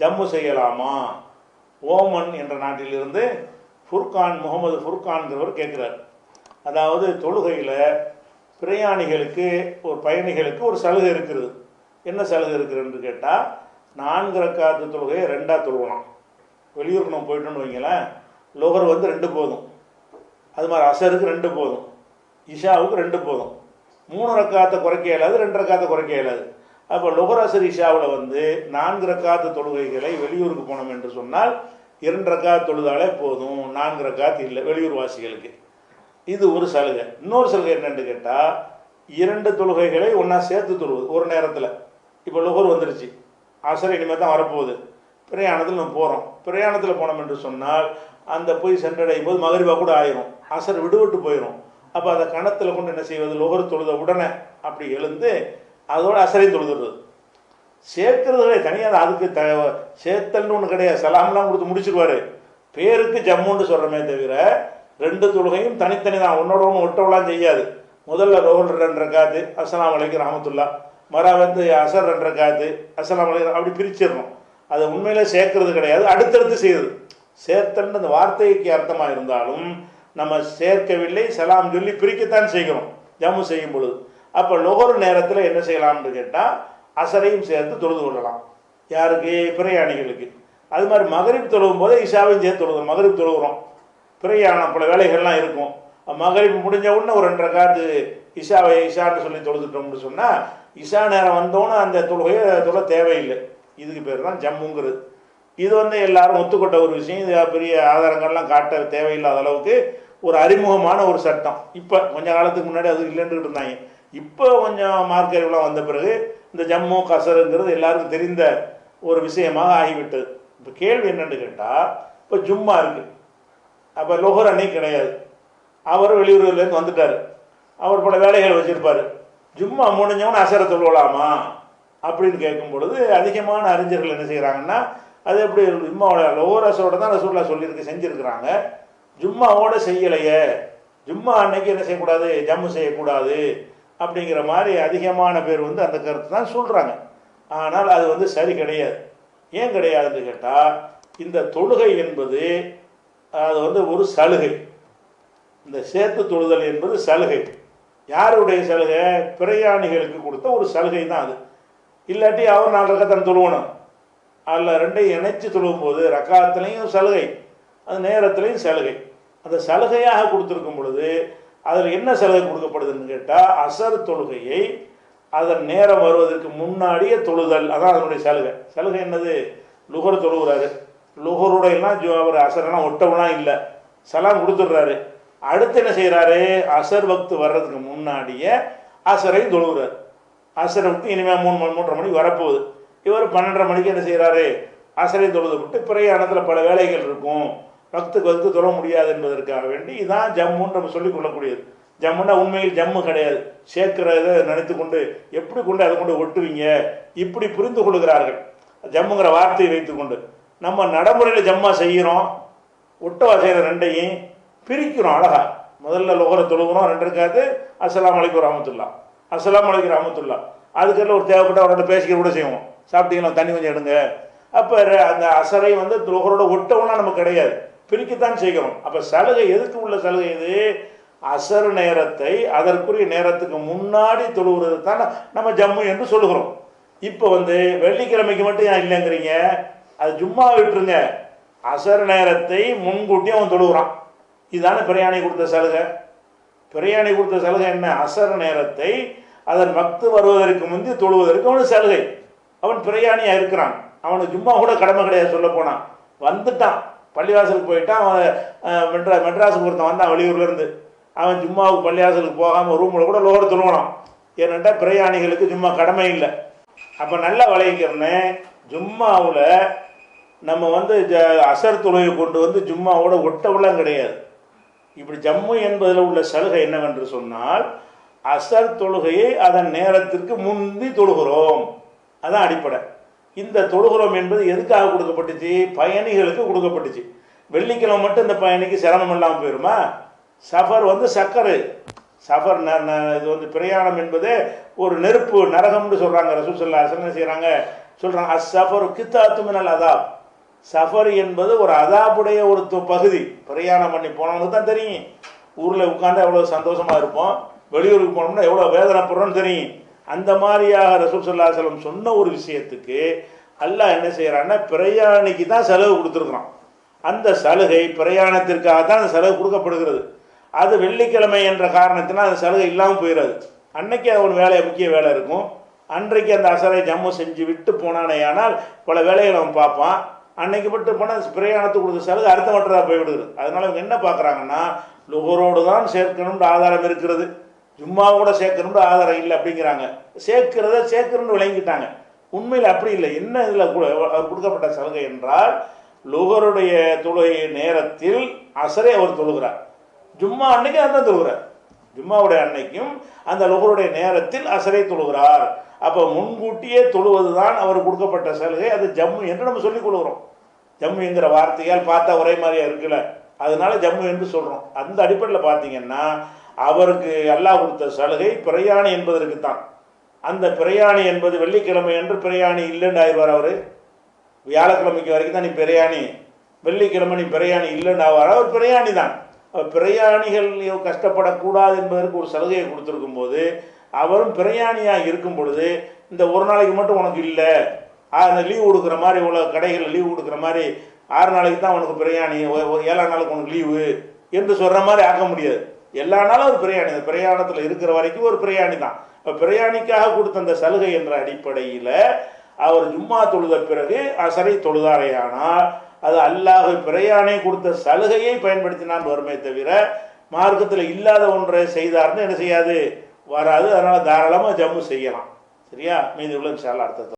ஜம்மு செய்யலாமா? ஓமன் என்ற நாட்டிலிருந்து ஃபுர்கான் முகமது ஃபுர்கான்கிறவர் கேட்குறார். அதாவது தொழுகையில் பிரயாணிகளுக்கு ஒரு பயணிகளுக்கு ஒரு சலுகை இருக்கிறது. என்ன சலுகை இருக்குதுன்னு கேட்டால் நான்கு ரக்காத்து தொழுகையை ரெண்டாக தொழுவலாம் வெளியூருக்கு நம்ம போயிட்டோம்னு வைங்களேன் லோகர் வந்து ரெண்டு போதும். அது மாதிரி அசருக்கு ரெண்டு போதும். இஷாவுக்கு ரெண்டு போதும். மூணு ரக்காத்தை குறைக்க இயலாது ரெண்டு ரக்காத்தை குறைக்க இயலாது. அப்போ லொஹர் ஷாவில் வந்து நான்கு ரக்காத்து தொழுகைகளை வெளியூருக்கு போனோம் என்று சொன்னால் இரண்டு ரக்காத் தொழுதாலே போதும் நான்கு ரக்காத்து இல்லை வெளியூர் வாசிகளுக்கு. இது ஒரு சலுகை. இன்னொரு சலுகை என்னென்னு கேட்டால் இரண்டு தொழுகைகளை ஒன்றா சேர்த்து தொழுவது ஒரு நேரத்தில். இப்போ லுகர் வந்துருச்சு. அசர் இனிமேல் தான் வரப்போகுது. பிரயாணத்தில் நம்ம போகிறோம் பிரயாணத்தில் போனோம் என்று சொன்னால் அந்த போய் சென்றடையும் போது மகரிபா கூட ஆயிரும். அசர் விடுவிட்டு போயிடும் அப்போ அதை கணத்தில் கொண்டு என்ன செய்வது? லுகர் தொழுத உடனே அப்படி எழுந்து அதோட அசரை தொழுதுறது சேர்க்கிறது தனியாக அதுக்கு த சேர்த்தல்னு ஒன்று கிடையாது. சலாம்லாம் கொடுத்து முடிச்சிருவார். பேருக்கு ஜம்முன்னு சொல்கிறமே தவிர ரெண்டு தொழுகையும் தனித்தனி தான் ஒன்னோட ஒன்று ஒட்டவெல்லாம் செய்யாது. முதல்ல ரோல் ரெண்டு ரக்காத்து அஸ்ஸலாமு வலைக்கு ராமத்துல்லா மரா வந்து அசர் ரெண்டு ரக்காத்து அஸ்ஸலாமு வலைக்கு அப்படி பிரிச்சிடணும். அது உண்மையில் சேர்க்கறது கிடையாது. அடுத்தடுத்து செய்யுது. சேர்த்தல்னு அந்த வார்த்தைக்கு அர்த்தமாக இருந்தாலும் நம்ம சேர்க்கவில்லை சலாம் சொல்லி பிரிக்கத்தான் செய்கிறோம். ஜம்மு செய்யும் பொழுது. அப்போ நுகர் நேரத்தில் என்ன செய்யலாம்னு கேட்டால் அசரையும் சேர்த்து தொழுது கொள்ளலாம். யாருக்கு? பிரயாணிகளுக்கு. அது மாதிரி மகரிப் தொழுகும் போது இஷாவையும் சேர்த்து தொழுகிறோம் மகரிப் தொழுகிறோம். பிரயாணம் பல வேலைகள்லாம் இருக்கும். மகரிப் முடிஞ்ச உடனே ஒரு ரெண்டரை காத்து இஷாவை இஷான்னு சொல்லி தொழுதுட்டோம்னு சொன்னால் இஷா நேரம் வந்தோன்னே அந்த தொழுகையை தொழ தேவையில்லை. இதுக்கு பேர் தான் ஜம்முங்கிறது. இது வந்து எல்லாரும் ஒத்துக்கொண்ட ஒரு விஷயம். இது பெரிய ஆதாரங்கள்லாம் காட்ட தேவையில்லாத அளவுக்கு ஒரு அறிமுகமான ஒரு சட்டம். இப்போ கொஞ்ச காலத்துக்கு முன்னாடி அது இல்லைன்னு இருந்தாங்க. இப்போ கொஞ்சம் மார்க் அறிவுலாம் வந்த பிறகு இந்த ஜம்மு கசருங்கிறது எல்லாருக்கும் தெரிந்த ஒரு விஷயமாக ஆகிவிட்டது. இப்போ கேள்வி என்னென்னு கேட்டால் இப்போ ஜும்மா இருக்குது அப்போ லோகர் அன்னைக்கு கிடையாது. அவர் வெளியூர்லேருந்து வந்துட்டார். அவர் பல வேலைகள் வச்சுருப்பார். ஜும்மா முடிஞ்சவன அசரை தொழுவலாமா? அப்படின்னு கேட்கும் பொழுது அதிகமான அறிஞர்கள் என்ன செய்கிறாங்கன்னா அது எப்படி ஜும்மாவோட லோரஸோட தான் ரசூல்லா சொல்லியிருக்கு செஞ்சுருக்கிறாங்க. ஜும்மாவோட செய்யலையே. ஜும்மா அன்னைக்கு என்ன செய்யக்கூடாது? ஜம்மு செய்யக்கூடாது. அப்படிங்கிற மாதிரி அதிகமான பேர் வந்து அந்த கருத்து தான் சொல்கிறாங்க ஆனால் அது வந்து சரி கிடையாது. ஏன் கிடையாதுன்னு கேட்டால் இந்த தொழுகை என்பது அது வந்து ஒரு சலுகை. இந்த சேர்த்து தொழுதல் என்பது சலுகை. யாருடைய சலுகை? பிரயாணிகளுக்கு கொடுத்த ஒரு சலுகை தான் அது. இல்லாட்டி அவர் நாலு ரக்கத்தான் தொழுவணும். அதில் ரெண்டையும் இணைச்சி தொழுவும் போது ரக்காத்துலேயும் சலுகை அது நேரத்துலையும் சலுகை. அந்த சலுகையாக கொடுத்துருக்கும் பொழுது அதில் என்ன சலுகை கொடுக்கப்படுதுன்னு கேட்டால் அசர் தொழுகையை அதன் நேரம் வருவதற்கு முன்னாடியே தொழுதல். அதான் அதனுடைய சலுகை. சலுகை என்னது? லுகர் தொழுகிறாரு. லுகருடையெல்லாம் ஜோ அவர் அசரெல்லாம் ஒட்டவெல்லாம் இல்லை. சலாம் கொடுத்துட்றாரு. அடுத்து என்ன செய்கிறாரு அசர் வக்து வர்றதுக்கு முன்னாடியே அசரையும் தொழுகிறார். அசர் விட்டு இனிமேல் மூணு மணி மூன்றரை மணிக்கு வரப்போகுது. இவர் பன்னெண்டரை மணிக்கு என்ன செய்கிறாரு அசரையும் தொழுது விட்டு பிரயாணத்தில் பல வேலைகள் இருக்கும். பக்துக்கு வந்து தொழ முடியாது என்பதற்காக வேண்டி இதான் ஜம்முன்னு நம்ம சொல்லிக் கொள்ளக்கூடியது. ஜம்முன்னா உண்மையில் ஜம்மு கிடையாது. சேர்க்கிறத நினைத்து கொண்டு எப்படி கொண்டு அதை கொண்டு ஒட்டுவீங்க? இப்படி புரிந்து கொள்கிறார்கள். ஜம்முங்கிற வார்த்தையை வைத்துக்கொண்டு நம்ம நடைமுறையில் ஜம்மா செய்கிறோம் ஒட்டவா செய்கிற ரெண்டையும் பிரிக்கிறோம் அழகா. முதல்ல லோகரை தொழுகிறோம் ரெண்டு இருக்காது. அஸ்ஸலாமு அலைக்கும் ரஹமத்துல்லா அஸ்ஸலாமு அலைக்கும் ரஹமத்துல்லா அதுக்கெல்லாம் ஒரு தேவைப்பட்ட அவரோட பேசிக்க கூட செய்வோம். சாப்பிட்டீங்களா? தண்ணி கொஞ்சம் எடுங்க. அப்போ அந்த அசரை வந்து லோகரோட ஒட்டவெல்லாம் நமக்கு கிடையாது. பிரிக்கத்தான் செய்கிறோம். அப்போ சலுகை எதுக்கு உள்ள சலுகை இது? அசர் நேரத்தை அதற்குரிய நேரத்துக்கு முன்னாடி தொழுகிறது தான் நம்ம ஜம்மு என்று சொல்லுகிறோம். இப்போ வந்து வெள்ளிக்கிழமைக்கு மட்டும் ஏன் இல்லைங்கிறீங்க? அது ஜும்மா விட்டுருங்க. அசர் நேரத்தை முன்கூட்டி அவன் தொழுகிறான். இதுதானே பிரயாணி கொடுத்த சலுகை. பிரயாணி கொடுத்த சலுகை என்ன? அசர் நேரத்தை அதன் பக்து வருவதற்கு முந்தி தொழுவதற்கு அவனுக்கு சலுகை. அவன் பிரயாணியாக இருக்கிறான். அவனுக்கு ஜும்மா கூட கடமை கிடையாது சொல்ல போனான் வந்துட்டான். பள்ளிவாசலுக்கு போயிட்டான் அவன் மெட்ரா மெட்ராஸுக்கு ஒருத்தன் வந்தான் வெளியூர்லேருந்து அவன் ஜும்மாவுக்கு பள்ளிவாசலுக்கு போகாமல் ரூமில் கூட லோகர் தொழுவனான் ஏன்னாட்டா பிரயாணிகளுக்கு ஜும்மா கடமை இல்லை. அப்போ நல்லா விளைவிக்கிறனே ஜும்மாவில் நம்ம வந்து ஜ அசர் தொழுகை கொண்டு வந்து ஜும்மாவோட ஒட்டவெல்லாம் கிடையாது. இப்படி ஜம்மு என்பதில் உள்ள சலுகை என்னவென்று சொன்னால் அசர் தொழுகையை அதன் நேரத்திற்கு முந்தி தொழுகிறோம். அதான் அடிப்படை. இந்த தொழுகிறோம் என்பது எதுக்காக கொடுக்கப்பட்டுச்சு? பயணிகளுக்கு கொடுக்கப்பட்டுச்சு. வெள்ளிக்கிழமை மட்டும் இந்த பயணிக்கு சிரமம் இல்லாமல் போயிருமா? சஃபர் வந்து சக்கரு. சஃபர் இது வந்து பிரயாணம் என்பது ஒரு நெருப்பு நரகம்னு சொல்கிறாங்க ரசூசல்லா என்ன செய்கிறாங்க அஸ் சஃபர் கித்தாத்து மினல் அதாப். சஃபர் என்பது ஒரு அதாபுடைய ஒரு பகுதி. பிரயாணம் பண்ணி போனவனுக்கு தான் தெரியும். ஊரில் உட்காந்து எவ்வளோ சந்தோஷமாக இருப்போம். வெளியூருக்கு போனோம்னா எவ்வளோ வேதனைப்படுறோம்னு தெரியும். அந்த மாதிரியாக ரசூல் சல்லா அலைஹி சொன்ன ஒரு விஷயத்துக்கு அல்லாஹ் என்ன செய்கிறான்னா பிரயாணிக்கு தான் செலவு கொடுத்துருக்குறான். அந்த சலுகை பிரயாணத்திற்காக தான் அந்த செலவு கொடுக்கப்படுகிறது. அது வெள்ளிக்கிழமை என்ற காரணத்தினால் அந்த சலுகை இல்லாமல் போயிடாது அன்னைக்கு அவன் வேலை முக்கிய வேலை இருக்கும். அன்றைக்கு அந்த அசரை ஜம்மு செஞ்சு விட்டு போனானேயானால் பல வேலைகளை அவன் பார்ப்பான். அன்னைக்கு விட்டு போனால் பிரயாணத்துக்கு கொடுத்த சலுகை அர்த்தமற்றதாக போய்விடுகிறது. அதனால இவங்க என்ன பார்க்குறாங்கன்னா லுகரோடு தான் சேர்க்கணும்னு ஆதாரம் இருக்கிறது. ஜும்மாவோட சேர்க்கணும்னு ஆதாரம் இல்லை அப்படிங்கிறாங்க. சேர்க்கிறத சேர்க்கணும்னு விளங்கிட்டாங்க. உண்மையில் அப்படி இல்லை. என்ன இதில் கொடுக்கப்பட்ட சலுகை என்றால் லுகருடைய தொழுகை நேரத்தில் அசரே அவர் தொழுகிறார். ஜும்மா அன்னைக்கு அதான் தொழுகிறார். ஜும்மாவுடைய அன்னைக்கும் அந்த லுகருடைய நேரத்தில் அசரை தொழுகிறார். அப்போ முன்கூட்டியே தொழுவது தான் அவர் கொடுக்கப்பட்ட சலுகை. அது ஜம்மு என்று நம்ம சொல்லிக் கொள்கிறோம். ஜம்மு என்கிற வார்த்தையால் பார்த்தா ஒரே மாதிரியாக இருக்குல்ல? அதனால ஜம்மு என்று சொல்கிறோம் அந்த அடிப்படையில் பார்த்தீங்கன்னா அவருக்கு அல்லாஹ் கொடுத்த சலுகை பிரயாணி என்பதற்கு தான். அந்த பிரயாணி என்பது வெள்ளிக்கிழமை என்று பிரயாணி இல்லைன்னு ஆயிடுவார் அவர். வியாழக்கிழமைக்கு வரைக்கும் தான் நீ பிரயாணி. வெள்ளிக்கிழமை நீ பிரயாணி இல்லைன்னு ஆவார். அவர் பிரயாணி தான். பிரயாணிகள் கஷ்டப்படக்கூடாது என்பதற்கு ஒரு சலுகையை கொடுத்துருக்கும் போது அவரும் பிரயாணியாக இருக்கும் பொழுது இந்த ஒரு நாளைக்கு மட்டும் உனக்கு இல்லை. அந்த லீவ் கொடுக்குற மாதிரி உள்ள கடைகளில் லீவ் கொடுக்குற மாதிரி ஆறு நாளைக்கு தான் உனக்கு பிரயாணி ஏழாம் நாளுக்கு உனக்கு லீவு என்று சொல்கிற மாதிரி ஆக்க முடியாது. எல்லா நாளும் ஒரு பிரயாணி அந்த பிரயாணத்தில் இருக்கிற வரைக்கும் ஒரு பிரயாணி தான். இப்போ பிரயாணிக்காக கொடுத்த அந்த சலுகை என்ற அடிப்படையில் அவர் ஜும்மா தொழுத பிறகு அசரை தொழுதாரையானால் அது அல்லாஹ் பிரயாணி கொடுத்த சலுகையை பயன்படுத்தினான் வருமே தவிர மார்க்கத்தில் இல்லாத ஒன்றை செய்தார்னு என்ன செய்யாது? வராது. அதனால் தாராளமாக ஜம்மு செய்யலாம். சரியா? மீதி உள்ள இன்ஷா அர்த்தத்தை